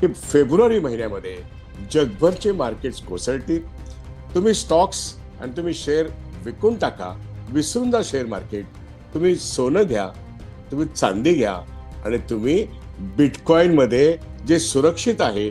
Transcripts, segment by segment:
की फेब्रुवारी महिन्यामध्ये जगभरचे मार्केट्स कोसळतील. तुम्ही स्टॉक्स आणि तुम्ही शेअर विकून टाका. विसरून जा शेअर मार्केट. तुम्ही सोनं घ्या तुम्ही चांदी घ्या आणि तुम्ही बिटकॉईनमध्ये जे सुरक्षित आहे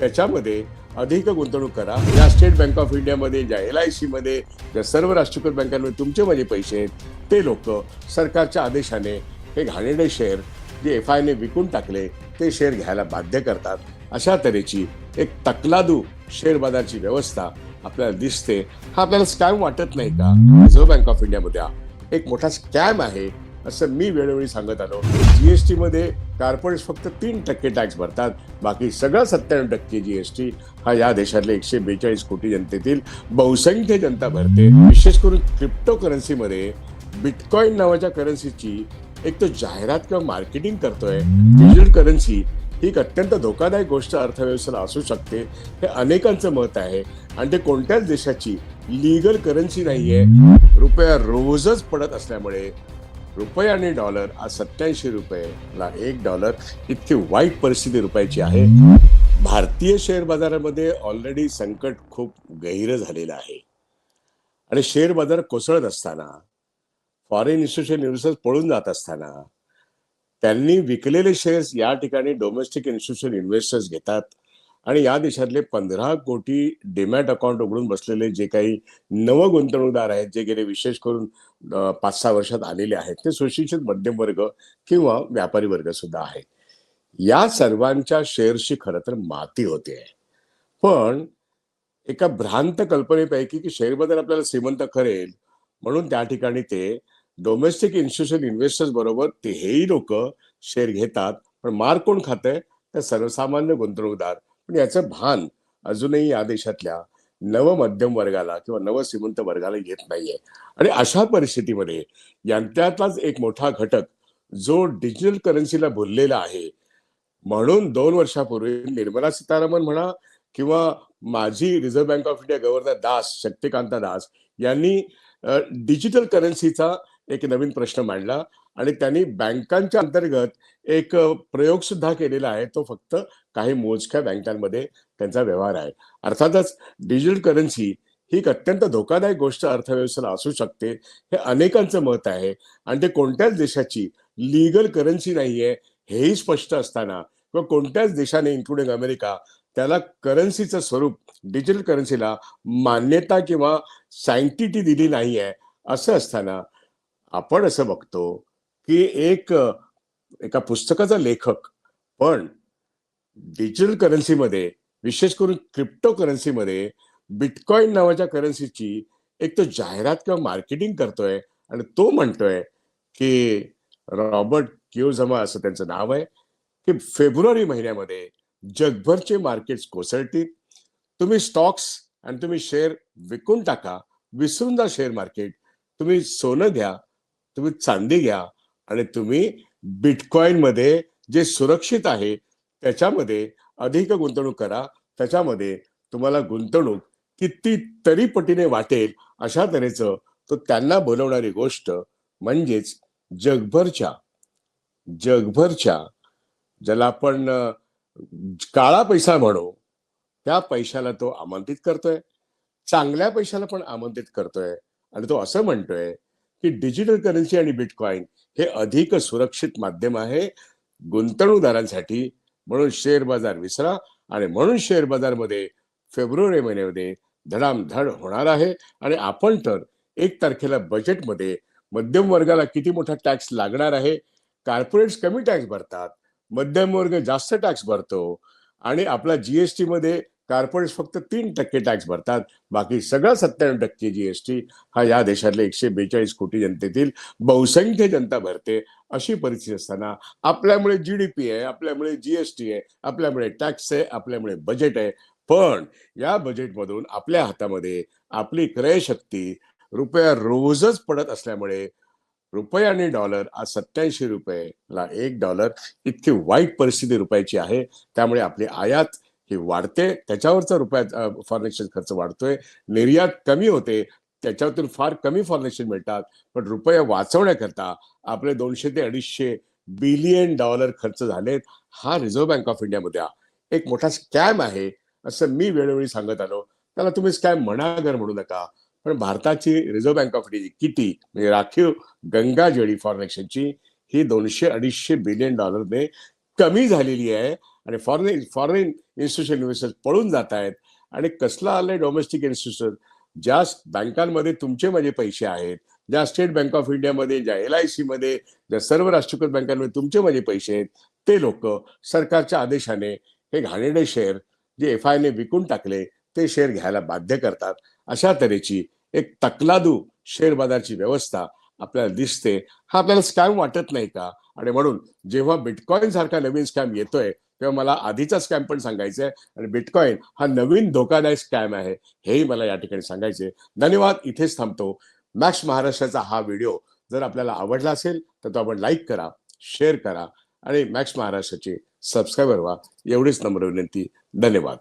त्याच्यामध्ये अधिक गुंतवणूक करा. या स्टेट बँक ऑफ इंडियामध्ये ज्या एल आय सीमध्ये ज्या सर्व राष्ट्रीयकृत बँकांमध्ये तुमचे माझे पैसे आहेत ते लोक सरकारच्या आदेशाने हे घाणेरडे शेअर जे एफ आयने विकून टाकले ते शेअर घ्यायला बाध्य करतात. अशा तऱ्हेची एक तकलादू शेअर बाजारची व्यवस्था आपल्याला दिसते. हा आपल्याला स्कॅम वाटत नाही का? रिझर्व्ह बँक ऑफ इंडियामध्ये हा एक मोठा स्कॅम आहे असं मी वेळोवेळी सांगत आलो. जीएसटी मध्ये कॉर्पोरेट फक्त तीन टक्के टॅक्स भरतात. बाकी सगळं सत्त्याण्णव टक्के जीएसटी हा या देशातले एकशे बेचाळीस कोटी जनतेतील बहुसंख्य जनता भरते. विशेष करून क्रिप्टो करन्सीमध्ये बिटकॉईन नावाच्या करन्सीची एक तो जाहिरात किंवा मार्केटिंग करतोय डिजिटल करन्सी ही एक अत्यंत धोकादायक गोष्ट अर्थव्यवस्थेला असू शकते. हे अनेकांचं मत आहे. आणि ते कोणत्याच देशाची लिगल करन्सी नाहीये. रुपया रोजच पडत असल्यामुळे रुपये आणि डॉलर आज सत्याऐंशी रुपयेला एक डॉलर इतकी वाईट परिस्थिती रुपयाची आहे. भारतीय शेअर बाजारामध्ये ऑलरेडी संकट खूप गहिरं झालेलं आहे. आणि शेअर बाजार कोसळत असताना फॉरेन इन्स्टिट्यूशन इन्व्हेस्टर्स पळून जात असताना त्यांनी विकलेले शेअर्स या ठिकाणी डोमेस्टिक इन्स्टिट्यूशन इन्व्हेस्टर्स घेतात. आणि या देशातले पंधरा कोटी डिमॅट अकाउंट उघडून बसलेले जे काही नव गुंतवणूकदार आहेत जे गेले विशेष करून पाच सहा वर्षात आलेले आहेत ते सुशिक्षित मध्यम वर्ग किंवा व्यापारी वर्ग सुद्धा आहे. या सर्वांच्या शेअर्सची खरं तर माती होते. पण एका भ्रांत कल्पनेपैकी की शेअर बाजार आपल्याला श्रीमंत करेल म्हणून त्या ठिकाणी ते डोमेस्टिक इन्स्टिट्यूशन इन्व्हेस्टर्स बरोबर ते हेही लोक शेअर घेतात. पण मार कोण खातंय? तर सर्वसामान्य गुंतवणूकदार. पण याचं भान अजूनही या देशातल्या नवमध्यम वर्गाला किंवा नवश्रीमंत वर्गाला येत नाहीये. आणि अशा परिस्थितीमध्ये यांच्यातलाच एक मोठा घटक जो डिजिटल करन्सीला भुललेला आहे. म्हणून दोन वर्षापूर्वी निर्मला सीतारामन म्हणा किंवा माजी Reserve Bank of India governor Das Shaktikanta Das यांनी डिजिटल करन्सीचा एक नवीन प्रश्न मांडला आणि त्यांनी बँकांच्या अंतर्गत एक प्रयोग सुद्धा केलेला आहे. तो फक्त काही मोजक्या बँकांमध्ये त्यांचा व्यवहार आहे. अर्थातच डिजिटल करन्सी ही एक अत्यंत धोकादायक गोष्ट अर्थव्यवस्थेला असू शकते. हे अनेकांचं मत आहे. आणि ते कोणत्याच देशाची लिगल करन्सी नाहीये हेही स्पष्ट असताना किंवा कोणत्याच देशाने इन्क्लुडिंग अमेरिका त्याला करन्सीचं स्वरूप डिजिटल करन्सीला मान्यता किंवा सँक्टिटी दिली नाही आहे असं असताना आपण असं बघतो की एक एका पुस्तकाचा लेखक पण डिजिटल करन्सीमध्ये विशेष करून क्रिप्टो करन्सीमध्ये बिटकॉईन नावाच्या करन्सीची एक तो जाहिरात किंवा मार्केटिंग करतोय आणि तो म्हणतोय की रॉबर्ट किओझमा असं त्यांचं नाव आहे की फेब्रुवारी महिन्यामध्ये जगभरचे मार्केट्स कोसळतील. तुम्ही स्टॉक्स आणि तुम्ही शेअर विकून टाका विसरून जा शेअर मार्केट तुम्ही सोनं घ्या तुम्ही चांदी घ्या आणि तुम्ही बिटकॉईन मध्ये जे सुरक्षित आहे त्याच्यामध्ये अधिक गुंतवणूक करा. त्याच्यामध्ये तुम्हाला गुंतवणूक किती तरी पटीने वाटेल अशा तऱ्हेचं तो त्यांना बोलवणारी गोष्ट म्हणजेच जगभरच्या जगभरच्या ज्याला आपण काळा पैसा म्हणू त्या पैशाला तो आमंत्रित करतोय. चांगल्या पैशाला पण आमंत्रित करतोय. आणि तो असं म्हणतोय की डिजिटल करन्सी आणि बिटकॉईन हे अधिक सुरक्षित माध्यम आहे. गुंतवणूकदारांसाठी म्हणून शेअर बाजार विसरा आणि म्हणून शेअर बाजारमध्ये फेब्रुवारी महिन्यामध्ये धडामधड होणार आहे. आणि आपण तर एक तारखेला बजेटमध्ये मध्यम वर्गाला किती मोठा टॅक्स लागणार आहे? कॉर्पोरेट्स कमी टॅक्स भरतात. मध्यम वर्ग जास्त टॅक्स भरतो. आणि आपला जीएसटी मध्ये कार्पोरेट्स फक्त तीन टक्के टॅक्स भरतात. बाकी सगळं सत्त्याण्णव टक्के जीएसटी हा या देशातले एकशे बेचाळीस कोटी जनतेतील बहुसंख्य जनता भरते अशी परिस्थिती असताना आपल्यामुळे जीडीपी आहे आपल्यामुळे जीएसटी आहे आपल्यामुळे टॅक्स आहे आपल्यामुळे बजेट आहे. पण या बजेटमधून आपल्या हातामध्ये आपली क्रयशक्ती रुपया रोजच पडत असल्यामुळे रुपये आणि डॉलर आज सत्याऐंशी रुपयेला एक डॉलर इतकी वाईट परिस्थिती रुपयाची आहे. त्यामुळे आपली आयात ही वाढते त्याच्यावरचा रुपया फॉरेन एक्सचेंज खर्च वाढतोय निर्यात कमी होते त्याच्यातून फार कमी फॉरेन एक्सचेंज मिळतात. पण रुपया वाचवण्याकरता आपले दोनशे ते अडीचशे बिलियन डॉलर खर्च झालेत हा रिझर्व्ह बँक ऑफ इंडियामध्ये एक मोठा स्कॅम आहे असं मी वेळोवेळी सांगत आलो. त्याला तुम्ही स्कॅम म्हणागर म्हणू नका पण भारताची रिझर्व्ह बँक ऑफ इंडियाची किती म्हणजे राखीव गंगा जळी फॉरेन एक्सचेंजची ही दोनशे अडीचशे बिलियन डॉलरने कमी झालेली आहे आणि फॉरेन फॉरेन इन्स्टिट्यूशन इन्व्हेस्टर्स पळून जात आहेत. आणि कसलं आलंय डोमेस्टिक इन्स्टिट्यूशन ज्या बँकांमध्ये तुमचे माझे पैसे आहेत ज्या स्टेट बँक ऑफ इंडियामध्ये ज्या एल आय सीमध्ये ज्या सर्व राष्ट्रीयकृत बँकांमध्ये तुमचे माझे पैसे आहेत ते लोक सरकारच्या आदेशाने हे घाणेरडे शेअर जे एफ आयने विकून टाकले ते शेअर घ्यायला बाध्य करतात. अशा तऱ्हेची एक तकलादू शेअर बाजारची व्यवस्था आपल्याला दिसते हा आपल्याला स्कॅम वाटत नाही का? आणि म्हणून जेव्हा बिटकॉईन सारखा नवीन स्कॅम येतोय तेव्हा मला आधीचा स्कॅम पण सांगायचा आहे. आणि बिटकॉईन हा नवीन धोकादायक स्कॅम आहे हेही मला या ठिकाणी सांगायचे धन्यवाद इथेच थांबतो. मॅक्स महाराष्ट्राचा हा व्हिडिओ जर आपल्याला आवडला असेल तर तो आपण लाईक करा शेअर करा आणि मॅक्स महाराष्ट्राचे सबस्क्राईबर व्हा. एवढीच नम्र विनंती. धन्यवाद.